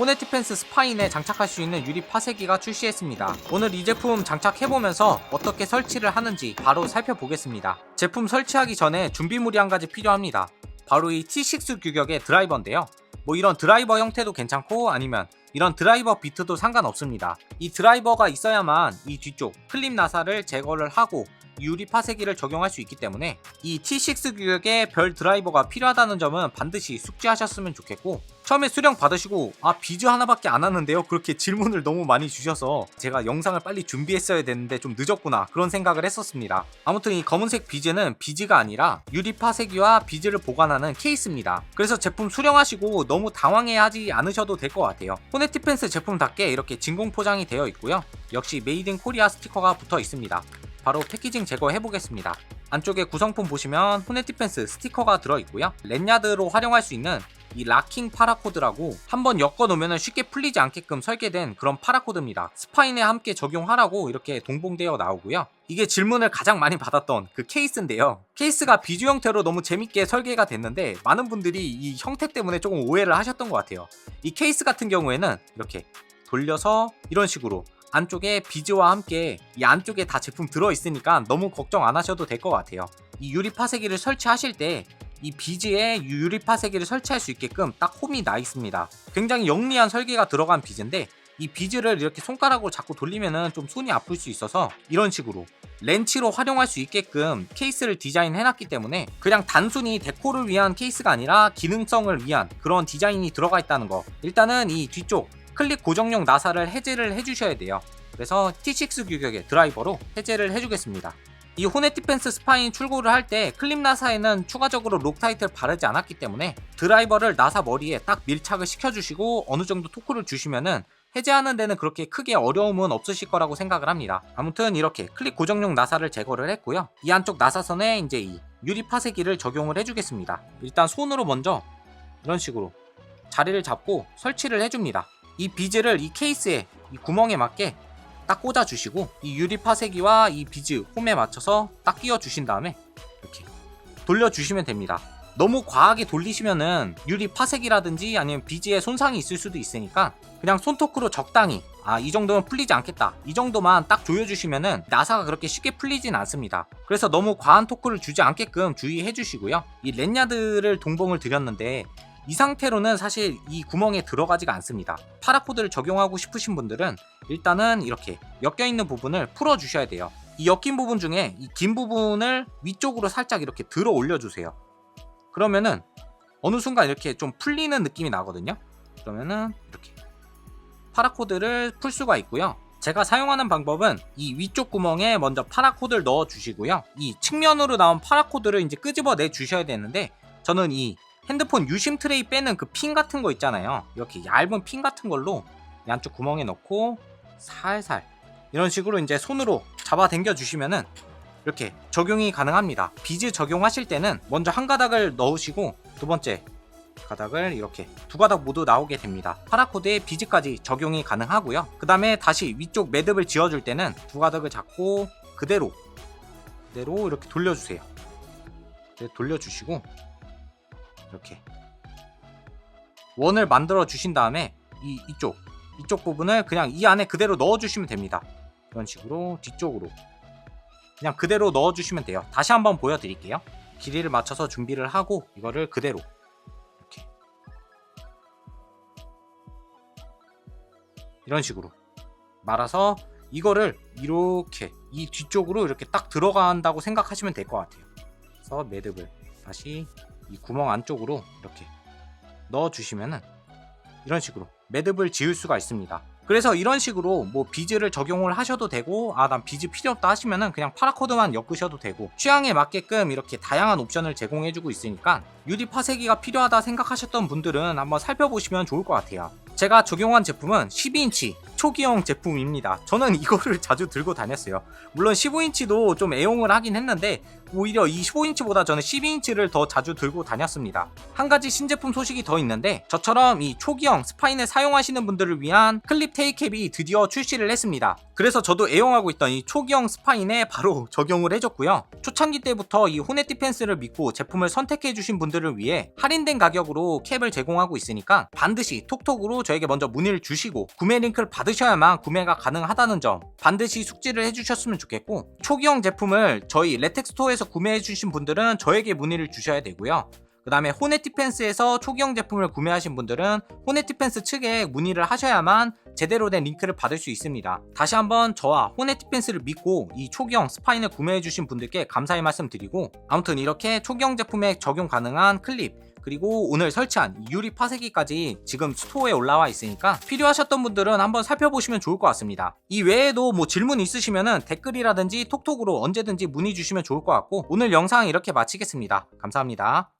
호네트 펜스 스파인에 장착할 수 있는 유리 파쇄기가 출시했습니다. 오늘 이 제품 장착해보면서 어떻게 설치를 하는지 바로 살펴보겠습니다. 제품 설치하기 전에 준비물이 한 가지 필요합니다. 바로 이 T6 규격의 드라이버인데요. 뭐 이런 드라이버 형태도 괜찮고 아니면 이런 드라이버 비트도 상관없습니다. 이 드라이버가 있어야만 이 뒤쪽 클립 나사를 제거를 하고 유리 파쇄기를 적용할 수 있기 때문에 이 T6 규격의 별 드라이버가 필요하다는 점은 반드시 숙지하셨으면 좋겠고 처음에 수령 받으시고 아 비즈 하나밖에 안 왔는데요? 그렇게 질문을 너무 많이 주셔서 제가 영상을 빨리 준비했어야 됐는데 좀 늦었구나 그런 생각을 했었습니다. 아무튼 이 검은색 비즈는 비즈가 아니라 유리 파쇄기와 비즈를 보관하는 케이스입니다. 그래서 제품 수령하시고 너무 당황해하지 않으셔도 될 것 같아요. 호네티펜스 제품답게 이렇게 진공 포장이 되어 있고요. 역시 메이드 인 코리아 스티커가 붙어 있습니다. 바로 패키징 제거해 보겠습니다. 안쪽에 구성품 보시면 호네티펜스 스티커가 들어있고요. 랜야드로 활용할 수 있는 이 락킹 파라코드라고 한번 엮어 놓으면 쉽게 풀리지 않게끔 설계된 그런 파라코드입니다. 스파인에 함께 적용하라고 이렇게 동봉되어 나오고요. 이게 질문을 가장 많이 받았던 그 케이스인데요. 케이스가 비주 형태로 너무 재밌게 설계가 됐는데 많은 분들이 이 형태 때문에 조금 오해를 하셨던 것 같아요. 이 케이스 같은 경우에는 이렇게 돌려서 이런 식으로 안쪽에 비즈와 함께 이 안쪽에 다 제품 들어있으니까 너무 걱정 안 하셔도 될 것 같아요. 이 유리 파쇄기를 설치하실 때 이 비즈에 유리 파쇄기를 설치할 수 있게끔 딱 홈이 나 있습니다. 굉장히 영리한 설계가 들어간 비즈인데 이 비즈를 이렇게 손가락으로 자꾸 돌리면은 좀 손이 아플 수 있어서 이런 식으로 렌치로 활용할 수 있게끔 케이스를 디자인해놨기 때문에 그냥 단순히 데코를 위한 케이스가 아니라 기능성을 위한 그런 디자인이 들어가 있다는 거 일단은 이 뒤쪽 클릭 고정용 나사를 해제를 해주셔야 돼요. 그래서 T6 규격의 드라이버로 해제를 해주겠습니다. 이 호네티펜스 스파인 출고를 할 때 클립 나사에는 추가적으로 록타이트를 바르지 않았기 때문에 드라이버를 나사 머리에 딱 밀착을 시켜주시고 어느 정도 토크를 주시면은 해제하는 데는 그렇게 크게 어려움은 없으실 거라고 생각을 합니다. 아무튼 이렇게 클릭 고정용 나사를 제거를 했고요. 이 안쪽 나사선에 이제 이 유리 파쇄기를 적용을 해주겠습니다. 일단 손으로 먼저 이런 식으로 자리를 잡고 설치를 해줍니다. 이 비즈를 이 케이스에 이 구멍에 맞게 딱 꽂아 주시고 이 유리 파쇄기와 이 비즈 홈에 맞춰서 딱 끼워 주신 다음에 이렇게 돌려 주시면 됩니다. 너무 과하게 돌리시면은 유리 파쇄기라든지 아니면 비즈에 손상이 있을 수도 있으니까 그냥 손토크로 적당히 아 이 정도면 풀리지 않겠다 이 정도만 딱 조여주시면은 나사가 그렇게 쉽게 풀리진 않습니다 그래서 너무 과한 토크를 주지 않게끔 주의해 주시고요 이 랜야드를 동봉을 드렸는데 이 상태로는 사실 이 구멍에 들어가지가 않습니다. 파라코드를 적용하고 싶으신 분들은 일단은 이렇게 엮여 있는 부분을 풀어 주셔야 돼요. 이 엮인 부분 중에 이 긴 부분을 위쪽으로 살짝 이렇게 들어 올려 주세요. 그러면은 어느 순간 이렇게 좀 풀리는 느낌이 나거든요. 그러면은 이렇게 파라코드를 풀 수가 있고요. 제가 사용하는 방법은 이 위쪽 구멍에 먼저 파라코드를 넣어 주시고요. 이 측면으로 나온 파라코드를 이제 끄집어 내 주셔야 되는데 저는 이 핸드폰 유심 트레이 빼는 그 핀 같은 거 있잖아요. 이렇게 얇은 핀 같은 걸로 이 안쪽 구멍에 넣고 살살 이런 식으로 이제 손으로 잡아 당겨 주시면은 이렇게 적용이 가능합니다. 비즈 적용하실 때는 먼저 한 가닥을 넣으시고 두 번째 가닥을 이렇게 두 가닥 모두 나오게 됩니다. 파라코드에 비즈까지 적용이 가능하고요. 그 다음에 다시 위쪽 매듭을 지어줄 때는 두 가닥을 잡고 그대로 그대로 이렇게 돌려주세요. 네, 돌려주시고 이렇게 원을 만들어 주신 다음에 이 이쪽 이쪽 부분을 그냥 이 안에 그대로 넣어 주시면 됩니다. 이런 식으로 뒤쪽으로 그냥 그대로 넣어 주시면 돼요. 다시 한번 보여 드릴게요. 길이를 맞춰서 준비를 하고 이거를 그대로 이렇게 이런 식으로 말아서 이거를 이렇게 이 뒤쪽으로 이렇게 딱 들어간다고 생각하시면 될 것 같아요. 그래서 매듭을 다시 이 구멍 안쪽으로 이렇게 넣어 주시면은 이런 식으로 매듭을 지을 수가 있습니다. 그래서 이런 식으로 뭐 비즈를 적용을 하셔도 되고 아 난 비즈 필요 없다 하시면은 그냥 파라코드만 엮으셔도 되고 취향에 맞게끔 이렇게 다양한 옵션을 제공해주고 있으니까 유리 파쇄기가 필요하다 생각하셨던 분들은 한번 살펴보시면 좋을 것 같아요. 제가 적용한 제품은 12인치 초기형 제품입니다. 저는 이거를 자주 들고 다녔어요. 물론 15인치도 좀 애용을 하긴 했는데 오히려 이 15인치보다 저는 12인치를 더 자주 들고 다녔습니다. 한 가지 신제품 소식이 더 있는데 저처럼 이 초기형 스파인을 사용하시는 분들을 위한 클립 테이캡이 드디어 출시를 했습니다. 그래서 저도 애용하고 있던 이 초기형 스파인에 바로 적용을 해줬고요. 초창기 때부터 이 호넷 디펜스를 믿고 제품을 선택해주신 분들을 위해 할인된 가격으로 캡을 제공하고 있으니까 반드시 톡톡으로 저에게 먼저 문의를 주시고 구매 링크를 받으 셔야만 구매가 가능하다는 점 반드시 숙지를 해주셨으면 좋겠고 초기형 제품을 저희 레텍스토어에서 구매해주신 분들은 저에게 문의를 주셔야 되고요. 그 다음에 호넷 디펜스에서 초기형 제품을 구매하신 분들은 호넷 디펜스 측에 문의를 하셔야만 제대로 된 링크를 받을 수 있습니다. 다시 한번 저와 호넷 디펜스를 믿고 이 초기형 스파인을 구매해주신 분들께 감사의 말씀 드리고 아무튼 이렇게 초기형 제품에 적용 가능한 클립 그리고 오늘 설치한 유리 파쇄기까지 지금 스토어에 올라와 있으니까 필요하셨던 분들은 한번 살펴보시면 좋을 것 같습니다. 이 외에도 뭐 질문 있으시면은 댓글이라든지 톡톡으로 언제든지 문의 주시면 좋을 것 같고 오늘 영상 이렇게 마치겠습니다. 감사합니다.